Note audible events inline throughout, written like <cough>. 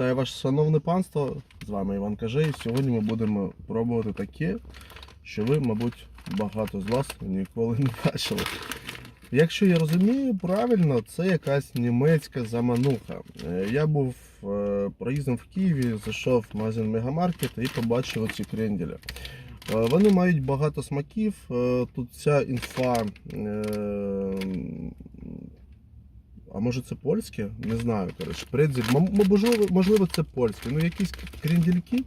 Вітаю ваше шановне панство. З вами Іван Кажей. Сьогодні ми будемо пробувати таке, що ви, мабуть, багато з вас ніколи не бачили. Якщо я розумію правильно, це якась німецька замануха. Е, Я був е, проїздом в Києві, зайшов в магазин Мегамаркет і побачив оці кренделі. Е, Вони мають багато смаків. Тут ця інфа. А може це польське? Не знаю. Коротше, предзіль. Можливо, це польське. Ну, якісь крендельки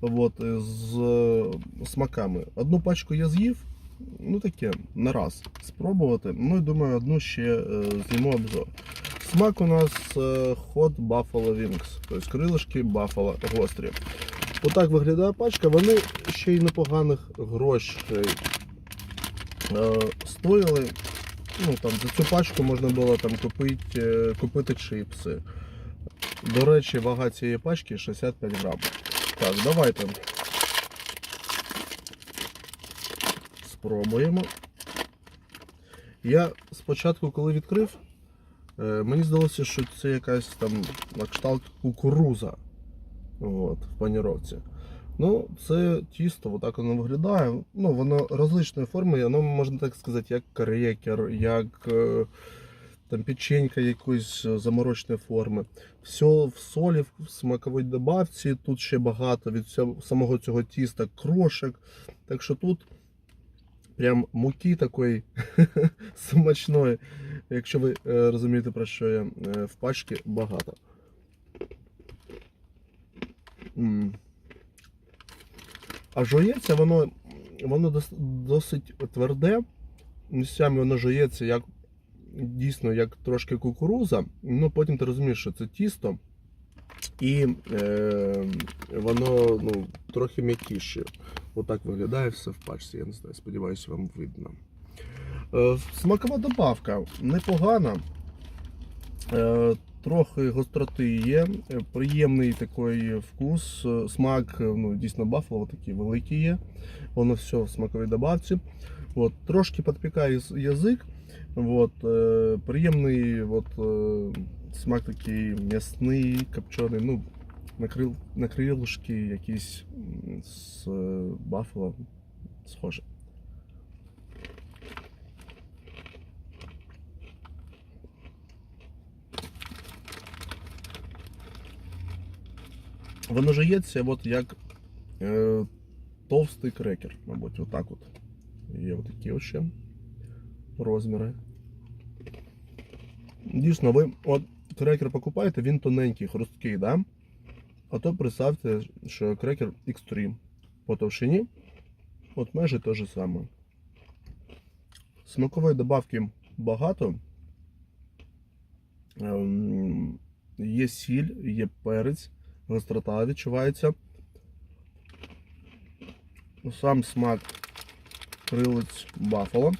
от, е, з е, смаками. Одну пачку я з'їв. Ну таке, на раз спробувати. Ну і думаю, одну ще е, зніму обзор. Смак у нас е, Hot Buffalo Wings, тобто крилишки Buffalo гострі. Отак виглядає пачка, вони ще й непоганих грошей е, стоїли. Ну, там, за цю пачку можна було там, купити, е, купити чипси. До речі, вага цієї пачки 65 грам. Так, давайте. Спробуємо. Я спочатку, коли відкрив, е, мені здалося, що це якась там на кшталт кукуруза от, в паніровці. Ну, це тісто, отак воно виглядає. Ну, воно розличної форми, воно можна так сказати, як крекер, як е, там печенька якоїсь е, заморочної форми. Все в солі, в смаковій добавці. Тут ще багато від самого цього тіста крошек. Так що тут прям муки такої <laughs> смачної. Якщо ви е, розумієте, про що я в пачці багато. М. А жується воно, воно досить тверде. Місцями воно жується як дійсно як трошки кукуруза. Ну потім ти розумієш, що це тісто. І е, воно ну, трохи м'якіше. Отак виглядає все в пачці. Я не знаю, сподіваюся, вам видно. Е, смакова добавка непогана. Е, трохи гостроти є, е, приємний такий вкус, е, смак, е, ну, дійсно бафло такий великий є. Воно все в смаковій добавці. От, трошки підпікає язик. От, приємний от, смак такий м'ясний, копчений. Ну, на, крил, якісь з бафло схоже. Воно жується от як е, товстий крекер, мабуть, отак от. Є отакі ще розміри. Дійсно, ви от крекер покупаєте, він тоненький, хрусткий, да? А то представте, що крекер Extreme по товщині, от майже те же саме. Смакової добавки багато. Ем, Є сіль, є перець, гострота відчувається. Сам смак крилець бафало.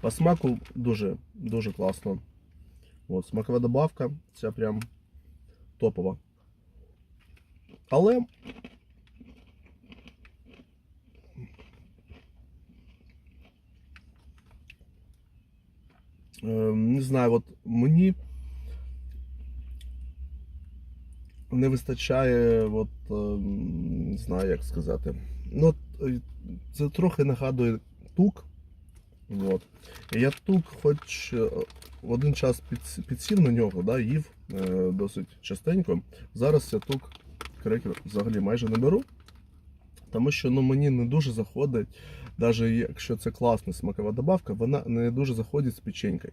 По смаку дуже, дуже класно. От, смакова добавка, ця прям топова. Але е, не знаю, от мені не вистачає, от, е, не знаю, як сказати. Ну, е, це трохи нагадує тук. От. Я тук, хоч е, в один час під, підсів на нього, да, їв е, досить частенько. Зараз я тук крекер взагалі майже не беру. Тому що ну, мені не дуже заходить, навіть якщо це класна смакова добавка, вона не дуже заходить з печенькою.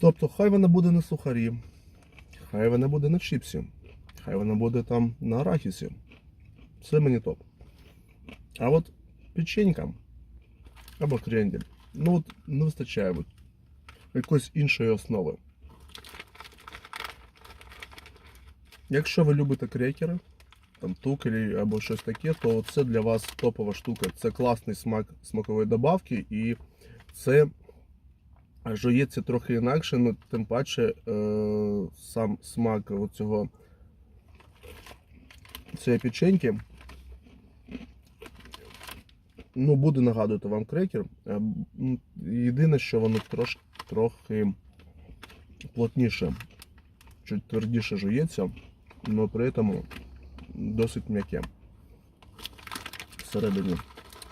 Тобто, хай вона буде на сухарі, хай вона буде на чіпсі, хай вона буде там на арахісі. Це мені топ. А от печенька або крендель, ну от не вистачає от якоїсь іншої основи. Якщо ви любите крекери, там тукелі або щось таке, то це для вас топова штука. Це класний смак смакової добавки і це жується трохи інакше, але тим паче е, сам смак цього цієї печеньки ну, буде нагадувати вам крекер. Е, Єдине, що воно трошки трохи плотніше, чуть твердіше жується, але при цьому досить м'яке. Всередині.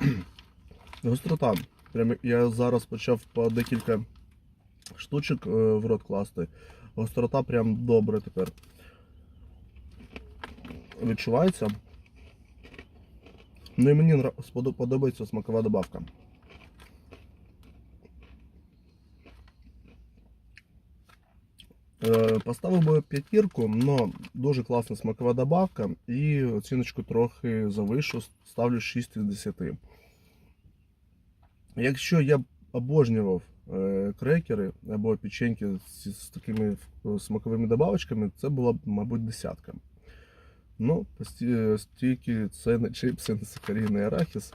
<clears throat> Гострота. Прям я зараз почав по декілька штучок е, в рот класти. Гострота прям добре тепер. Відчувається. Ну і мені подобається смакова добавка. Е, Поставив би п'ятірку, але дуже класна смакова добавка і оціночку трохи завишу, ставлю 6 із 10. Якщо я обожнював крекери або печеньки з, такими е, смаковими добавочками, це була б, мабуть, десятка. Ну, стільки це не чипси, не сахарин, не арахіс.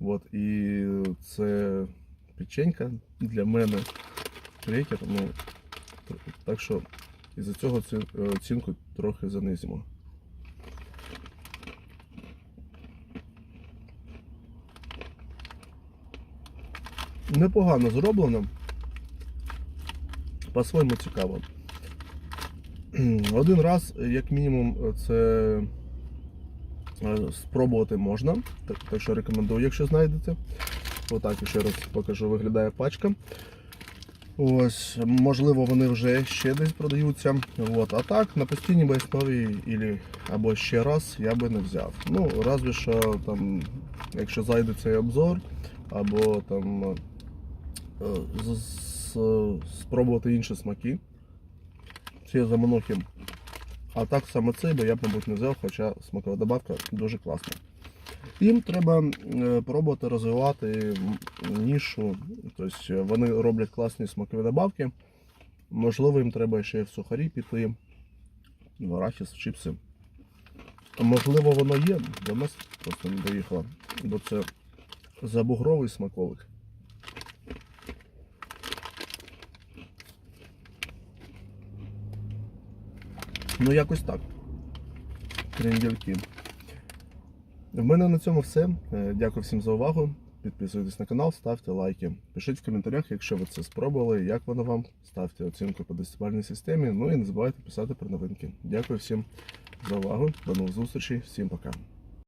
От, і це печенька для мене крекер. Ну, так що із-за цього е, оцінку трохи занизимо. Непогано зроблено. По-своєму цікаво. Один раз, як мінімум, це е, спробувати можна. Так, так що рекомендую, якщо знайдете. Отак ще раз покажу, виглядає пачка. Ось, можливо, вони вже ще десь продаються. От. А так, на постійній основі або ще раз я би не взяв. Ну, разве що там, якщо зайде цей обзор, або там спробувати інші смаки. Ці заманухи. А так саме цей би я б, мабуть, не взяв, хоча смакова добавка дуже класна. Їм треба е, пробувати розвивати нішу. Тобто вони роблять класні смакові добавки. Можливо, їм треба ще в сухарі піти, в арахіс, в чипси. Можливо, воно є, до нас просто не доїхало, бо це забугровий смаковик. Ну, якось так. Крендельки. В мене на цьому все. Е, Дякую всім за увагу. Підписуйтесь на канал, ставте лайки. Пишіть в коментарях, якщо ви це спробували, як воно вам. Ставте оцінку по десятибальній системі. Ну і не забувайте писати про новинки. Дякую всім за увагу. До нових зустрічей. Всім пока.